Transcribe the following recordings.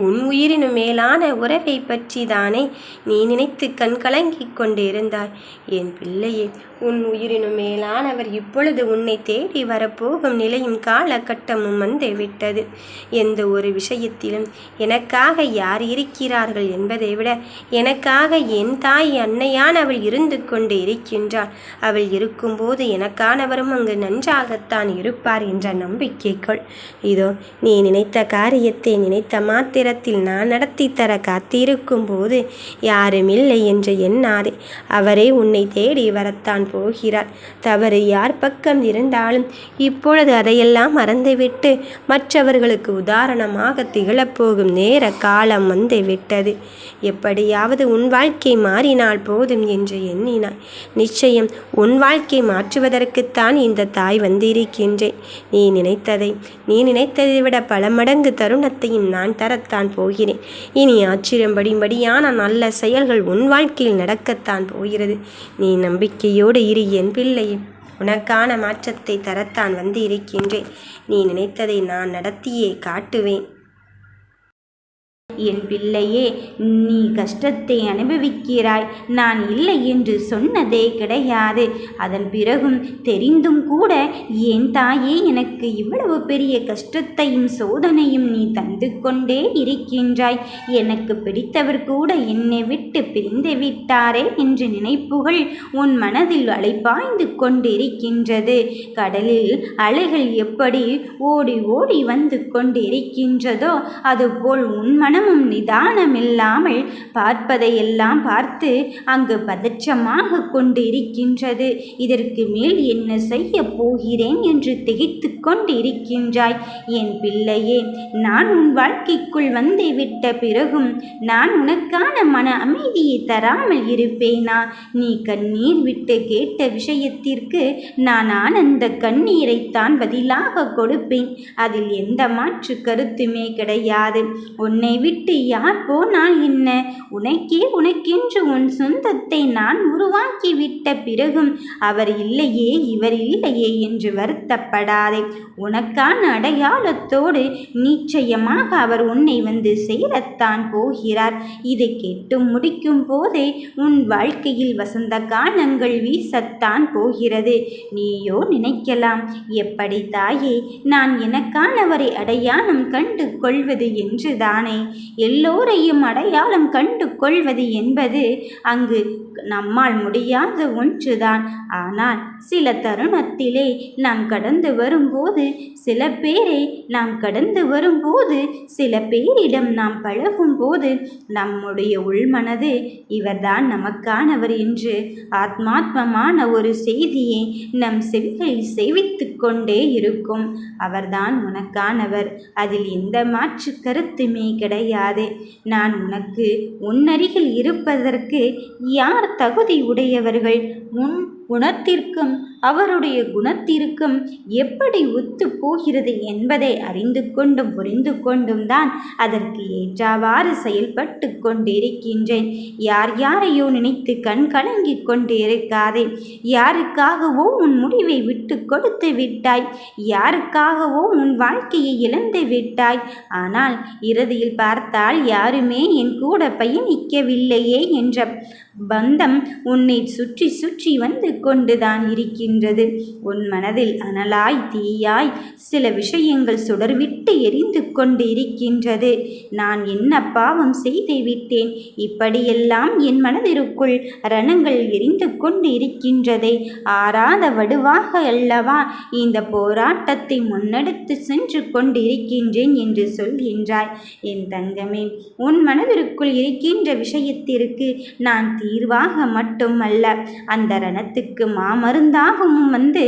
உன் உயிரினும் மேலான உறவை பற்றி தானே நீ நினைத்து கண்கலங்கிக் கொண்டிருந்தாய். என் பிள்ளையே உன் உயிரினும் மேலானவர் இப்பொழுது உன்னை தேடி வரப்போகும் நிலையும் காலகட்டமும் வந்து விட்டது. எந்த ஒரு விஷயத்திலும் எனக்காக யார் இருக்கிறார்கள் என்பதை விட எனக்காக என் தாய் அன்னையான் அவள் இருந்து கொண்டு இருக்கின்றாள். அவள் இருக்கும்போது எனக்கானவரும் அங்கு நன்றாகத்தான் இருப்பார் என்ற நம்பிக்கைக்குள். இதோ நீ நினைத்த காரியத்தை நினைத்த மாத்திரத்தில் நான் நடத்தி தர காத்திருக்கும் போது யாரும் இல்லை என்று எண்ணாதே. அவரே உன்னை தேடி வரத்தான் போகிறார். தவறு யார் பக்கம் இருந்தாலும் இப்பொழுது அதையெல்லாம் மறந்துவிட்டு மற்றவர்களுக்கு உதாரணமாக திகழப்போகும் நேர காலம் வந்து விட்டது எப்படியாவது உன் வாழ்க்கை மாறினால் போதும் என்று எண்ணினாய். நிச்சயம் உன் வாழ்க்கை மாற்றுவதற்குத்தான் இந்த தாய் வந்திருக்கின்றேன். நீ நினைத்ததை நீ நினைத்ததை விட பல மடங்கு தருணத்தையும் நான் தரத்தான் போகிறேன். இனி ஆச்சரியம்படிபடியான நல்ல செயல்கள் உன் வாழ்க்கையில் நடக்கத்தான் போகிறது. நீ நம்பிக்கையோடு இரு என் பிள்ளை. உனக்கான மாற்றத்தை தரத்தான் வந்து இருக்கின்றேன் நீ நினைத்ததை நான் நடத்தியே காட்டுவேன். என் பிள்ளையே நீ கஷ்டத்தை அனுபவிக்கிறாய். நான் இல்லை என்று சொன்னதே கிடையாது. அதன் பிறகும் தெரிந்தும் கூட என் தாயே எனக்கு இவ்வளவு பெரிய கஷ்டத்தையும் சோதனையும் நீ தந்து கொண்டே இருக்கின்றாய். எனக்கு பிடித்தவர் கூட என்னை விட்டு பிரிந்து விட்டாரே என்ற நினைப்புகள் உன் மனதில் அலைப்பாய்ந்து கொண்டிருக்கின்றது. கடலில் அலைகள் எப்படி ஓடி ஓடி வந்து கொண்டிருக்கின்றதோ அதுபோல் உன் மன மனமும் நிதானமில்லாமல் பார்ப்பதையெல்லாம் பார்த்து அங்கு பதற்றமாக கொண்டு இருக்கின்றது இதற்கு மேல் என்ன செய்ய போகிறேன் என்று திகைத்து கொண்டு இருக்கின்றாய் என் பிள்ளையே நான் உன் வாழ்க்கைக்குள் வந்து விட்ட பிறகும் நான் உனக்கான மன அமைதியை தராமல் இருப்பேனா? நீ கண்ணீர் விட்டு கேட்ட விஷயத்திற்கு நான் ஆனந்த கண்ணீரைத்தான் பதிலாக கொடுப்பேன். அதில் எந்த மாற்று கருத்துமே கிடையாது. உன்னை விட்டு யார் போனால் என்ன? உனக்கே உனக்கென்று உன் சொந்தத்தை நான் உருவாக்கி விட்ட பிறகும் அவர் இல்லையே இவர் இல்லையே என்று வருத்தப்படாதே. உனக்கான அடையாளத்தோடு நிச்சயமாக அவர் உன்னை வந்து சேரத்தான் போகிறார். இதை கேட்டு முடிக்கும் போதே உன் வாழ்க்கையில் வசந்த காலங்கள் வீசத்தான் போகிறது. நீயோ நினைக்கலாம் எப்படி தாயே நான் எனக்கானவரை அடையாளம் கண்டு கொள்வது என்று தானே எல்லோரையும் அடையாளம் கண்டு கொள்வது என்பது அங்கு நம்மால் முடியாத ஒன்றுதான். ஆனால் சில தருணத்திலே நாம் கடந்து வரும்போது சில பேரை நாம் கடந்து வரும்போது சில பேரிடம் நாம் பழகும்போது நம்முடைய உள்மனது இவர்தான் நமக்கானவர் என்று ஆத்மாத்மமான ஒரு செய்தியை நம் செவிகளில் செவித்து கொண்டே இருக்கும். அவர்தான் உனக்கானவர். அதில் எந்த மாற்று கருத்துமே கிடையாது. நான் உனக்கு உன்னருகில் இருப்பதற்கு யார் தகுதி உடையவர்கள் உன் குணத்திற்கும் அவருடைய குணத்திற்கும் எப்படி ஒத்து போகிறது என்பதை அறிந்து கொண்டும் புரிந்து கொண்டும் தான் அதற்கு ஏற்றவாறு செயல்பட்டு கொண்டிருக்கின்றேன். யார் யாரையோ நினைத்து கண் கலங்கி கொண்டிருக்காதே. யாருக்காகவோ உன் முடிவை விட்டு கொடுத்து விட்டாய். யாருக்காகவோ உன் வாழ்க்கையை இழந்து விட்டாய். ஆனால் இறுதியில் பார்த்தால் யாருமே என் கூட பயணிக்கவில்லையே என்ற பந்தம் உன்னை சுற்றி சுற்றி வந்து கொண்டுதான் இருக்கின்றது. உன் மனதில் அனலாய் தீயாய் சில விஷயங்கள் சுடர்விட்டு எரிந்து கொண்டு இருக்கின்றது நான் என்ன பாவம் செய்து விட்டேன்? இப்படியெல்லாம் என் மனதிற்குள் ரணங்கள் எரிந்து கொண்டு இருக்கின்றதே ஆறாத வடுவாக அல்லவா இந்த போராட்டத்தை முன்னெடுத்து சென்று கொண்டிருக்கின்றேன் என்று சொல்கின்றாய். என் தங்கமே உன் மனதிற்குள் இருக்கின்ற விஷயத்திற்கு நான் தீர்வாக மட்டுமல்ல அந்த ரணத்துக்கு மாமருந்தாகவும் வந்து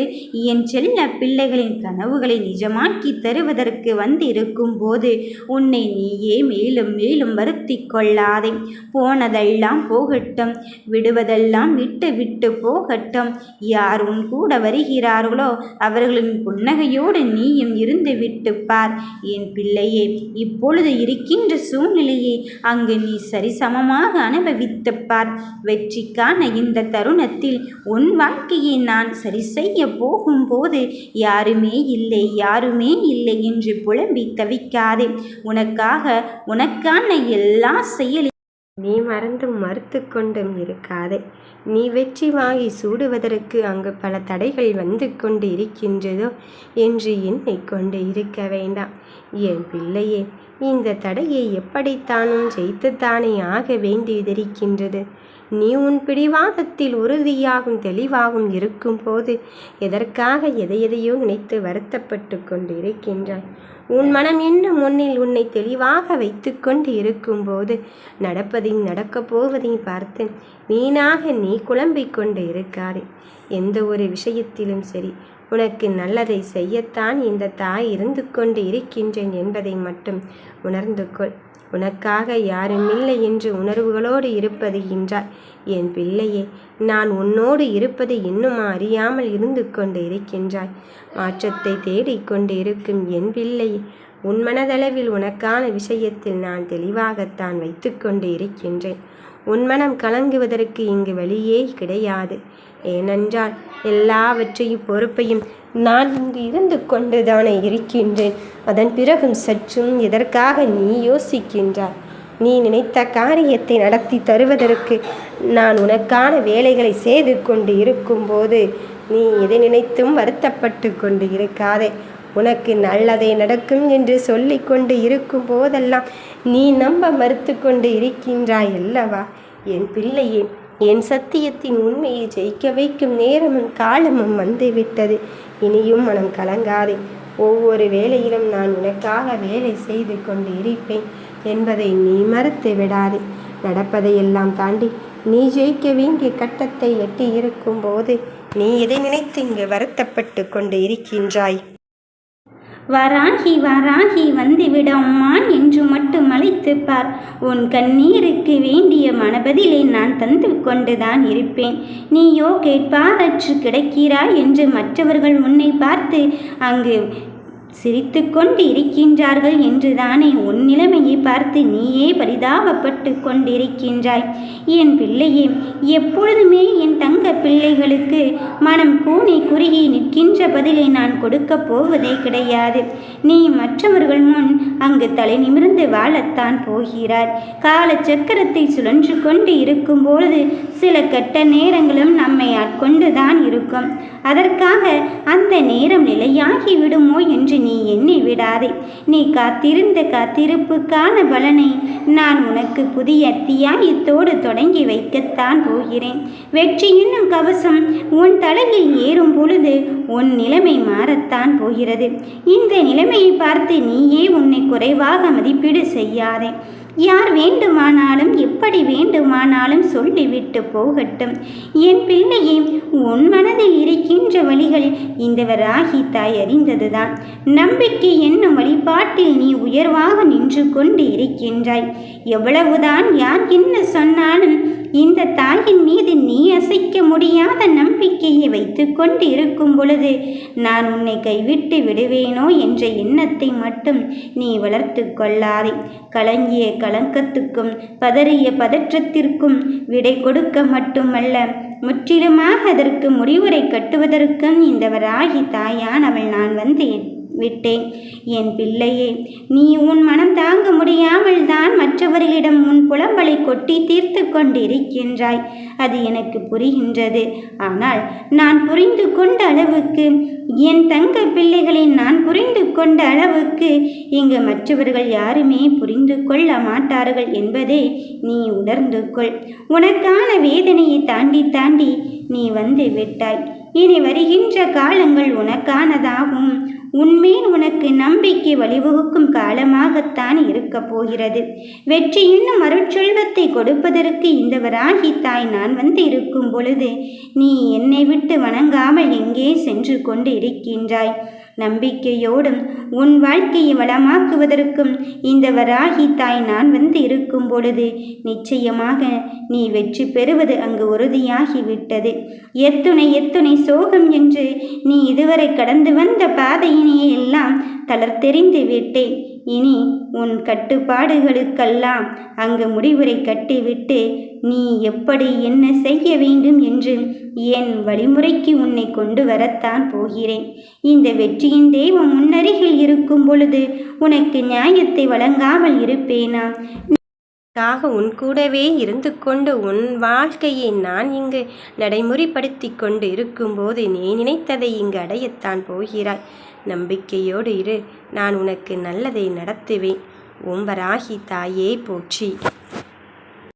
என் செல்ல பிள்ளைகளின் கனவுகளை நிஜமாக்கி தருவதற்கு வந்திருக்கும் போது உன்னை நீயே மேலும் மேலும் வருத்தி கொள்ளாதே. போனதெல்லாம் போகட்டும் விடுவதெல்லாம் விட்டு விட்டு போகட்டும். யார் உன் கூட வருகிறார்களோ அவர்களின் புன்னகையோடு நீயும் இருந்து விட்டு பார். என் பிள்ளையே இப்பொழுது இருக்கின்ற சூழ்நிலையை அங்கு நீ சரிசமமாக அனுபவித்து பார். வெற்றிக்கான இந்த தருணத்தில் உன் வாழ்க்கையை நான் சரி செய்ய போகும்போது யாருமே இல்லை யாருமே இல்லை என்று புலம்பி தவிக்காதே. உனக்காக உனக்கான எல்லா செயலையும் நீ மறந்தும் மறுத்து கொண்டும் இருக்காதே. நீ வெற்றி வாங்கி சூடுவதற்கு அங்கு பல தடைகள் வந்து கொண்டு இருக்கின்றதோ என்று என்னை கொண்டு இருக்க வேண்டாம். என் பிள்ளையே இந்த தடையை எப்படித்தானும் ஜெயித்துத்தானே ஆக வேண்டியதிருக்கின்றது. நீ உன் பிடிவாதத்தில் உறுதியாகும் தெளிவாகும் இருக்கும்போது எதற்காக எதை எதையோ நினைத்து வருத்தப்பட்டு கொண்டு இருக்கின்றாய் உன் மனம் இன்னும் முன்னில் உன்னை தெளிவாக வைத்து கொண்டு இருக்கும்போது நடப்பதையும் நடக்கப் போவதையும் பார்த்து வீணாக நீ குழம்பிக் கொண்டு இருக்காதே. எந்த ஒரு விஷயத்திலும் சரி உனக்கு நல்லதை செய்யத்தான் இந்த தாய் இருந்து கொண்டு இருக்கின்றேன் என்பதை மட்டும் உணர்ந்து கொள். உனக்காக யாருமில்லை என்று உணர்வுகளோடு இருப்பது என்றாய் என் பிள்ளையே நான் உன்னோடு இருப்பது இன்னும் அறியாமல் இருந்து கொண்டு இருக்கின்றாய். மாற்றத்தை தேடிக்கொண்டு இருக்கும் என் பிள்ளையே உன் மனதளவில் உனக்கான விஷயத்தில் நான் தெளிவாகத்தான் வைத்து கொண்டு இருக்கின்றேன். உன் மனம் கலங்குவதற்கு இங்கு வழியே கிடையாது. ஏனென்றால் எல்லாவற்றையும் பொறுப்பையும் நான் இங்கு இருந்து கொண்டுதானே இருக்கின்றேன். அதன் பிறகும் சற்றும் எதற்காக நீ யோசிக்கின்றாய்? நீ நினைத்த காரியத்தை நடத்தி தருவதற்கு நான் உனக்கான வேலைகளை செய்து கொண்டு இருக்கும்போது நீ எதை நினைத்தும் வருத்தப்பட்டு கொண்டு இருக்காதே. உனக்கு நல்லதே நடக்கும் என்று சொல்லிக்கொண்டு இருக்கும் போதெல்லாம் நீ நம்ப மறுத்து கொண்டு இருக்கின்றாய் அல்லவா? என் பிள்ளையே என் சத்தியத்தின் உண்மையை ஜெயிக்க வைக்கும் நேரமும் காலமும் வந்துவிட்டது. இனியும் மனம் கலங்காதே. ஒவ்வொரு வேளையிலும் நான் உனக்காக வேலை செய்து கொண்டு இருப்பேன் என்பதை நீ மறுத்து விடாதே. நடப்பதையெல்லாம் தாண்டி நீ ஜெயிக்க வேண்டிய கட்டத்தை எட்டி இருக்கும்போது நீ எதை நினைத்து இங்கு வருத்தப்பட்டு கொண்டு இருக்கின்றாய்? வராகி வராகி வந்துவிட அம்மான் என்று மட்டும் அழைத்துப் பார் உன் கண்ணீருக்கு வேண்டிய மனபதிலை நான் தந்து கொண்டுதான் இருப்பேன். நீயோ கேட்பாரற்று கிடைக்கிறாய் என்று மற்றவர்கள் உன்னை பார்த்து அங்கு சிரித்து கொண்டு இருக்கின்றார்கள் என்றுதானே உன் நிலைமையை பார்த்து நீயே பரிதாபப்பட்டு கொண்டிருக்கின்றாய் என் பிள்ளையே எப்பொழுதுமே என் தங்க பிள்ளைகளுக்கு மனம் கூனி குறுகி நிற்கின்ற பதிலை நான் கொடுக்கப் போவதே கிடையாது. நீ மற்றவர்கள் முன் அங்கு தலை நிமிர்ந்து வாழத்தான் போகிறாய். கால சக்கரத்தை சுழன்று கொண்டு இருக்கும் பொழுது சில கெட்ட நேரங்களும் நம்மை ஆட்கொண்டுதான் இருக்கும். அதற்காக அந்த நேரம் நிலையாகி விடுமோ என்று நீ எண்ணி விடாதே. நீ காத்திருந்த காத்திருப்புக்கான பலனை நான் உனக்கு புதிய அத்தியாயத்தோடு தொடங்கி வைக்கத்தான் போகிறேன். வெற்றி என்னும் கவசம் உன் தலையில் ஏறும் பொழுது உன் நிலைமை மாறத்தான் போகிறது. இந்த நிலைமையை பார்த்து நீயே உன்னை குறைவாக மதிப்பீடு செய்யாதே. யார் வேண்டுமானாலும் எப்படி வேண்டுமானாலும் சொல்லிவிட்டு போகட்டும். என் பிள்ளையே உன் மனதில் இருக்கின்ற வழிகள் இந்த ராகி தாய் அறிந்ததுதான் நம்பிக்கை என்னும் வழிபாட்டில் நீ உயர்வாக நின்று கொண்டு இருக்கின்றாய். எவ்வளவுதான் யார் என்ன சொன்னாலும் இந்த தாயின் மீது நீ அசைக்க முடியாத நம்பிக்கையை வைத்து கொண்டு இருக்கும் பொழுது நான் உன்னை கைவிட்டு விடுவேனோ என்ற எண்ணத்தை மட்டும் நீ வளர்த்து கொள்ளாதே. கலங்கிய கலங்கத்துக்கும் பதறிய பதற்றத்திற்கும் விடை கொடுக்க மட்டுமல்ல முற்றிலுமாக அதற்கு முடிவுரை கட்டுவதற்கும் இந்த வராகி அவள் நான் வந்தேன். விட்டேன். என் பிள்ளையே நீ உன் மனம் தாங்க முடியாமல் தான் மற்றவர்களிடம் உன் புலம்பலை கொட்டி தீர்த்து கொண்டிருக்கின்றாய். அது எனக்கு புரிகின்றது. ஆனால் நான் புரிந்து கொண்ட அளவுக்கு என் தங்க பிள்ளைகளை நான் புரிந்து கொண்ட அளவுக்கு இங்கு மற்றவர்கள் யாருமே புரிந்து கொள்ள மாட்டார்கள் என்பதை நீ உணர்ந்து கொள். உனக்கான வேதனையை தாண்டி தாண்டி நீ வந்து விட்டாய். இனி வருகின்ற காலங்கள் உனக்கானதாகும். உன்மேல் உனக்கு நம்பிக்கை வழிவகுக்கும் காலமாகத்தான் இருக்கப் போகிறது. வெற்றி இன்னும் அருட்செல்வத்தை கொடுப்பதற்கு இந்த வராகி தாய் நான் வந்து இருக்கும் பொழுது நீ என்னை விட்டு வணங்காமல் எங்கே சென்று கொண்டு இருக்கின்றாய் நம்பிக்கையோடும் உன் வாழ்க்கையை வளமாக்குவதற்கும் இந்த வராகி தாய் நான் வந்து இருக்கும் பொழுது நிச்சயமாக நீ வெற்றி பெறுவது அங்கு உறுதியாகிவிட்டது. எத்துணை எத்துணை சோகம் என்று நீ இதுவரை கடந்து வந்த பாதையினையே எல்லாம் தளர்த்தெறிந்து விட்டேன். இனி உன் கட்டுப்பாடுகளுக்கெல்லாம் அங்கு முடிவுரை கட்டிவிட்டு நீ எப்படி என்ன செய்ய வேண்டும் என்று என் வழிமுறைக்கு உன்னை கொண்டு வரத்தான் போகிறேன். இந்த வெற்றியின் தெய்வம் முன்னருகில் இருக்கும் பொழுது உனக்கு நியாயத்தை வழங்காமல் இருப்பேனா? உன் கூடவே இருந்து கொண்டு உன் வாழ்க்கையை நான் இங்கு நடைமுறைப்படுத்தி கொண்டு இருக்கும்போது நீ நினைத்ததை இங்கு அடையத்தான் போகிறாய். நம்பிக்கையோடு இரு. நான் உனக்கு நல்லதை நடத்துவேன். உம்பராகி தாயே போற்றி.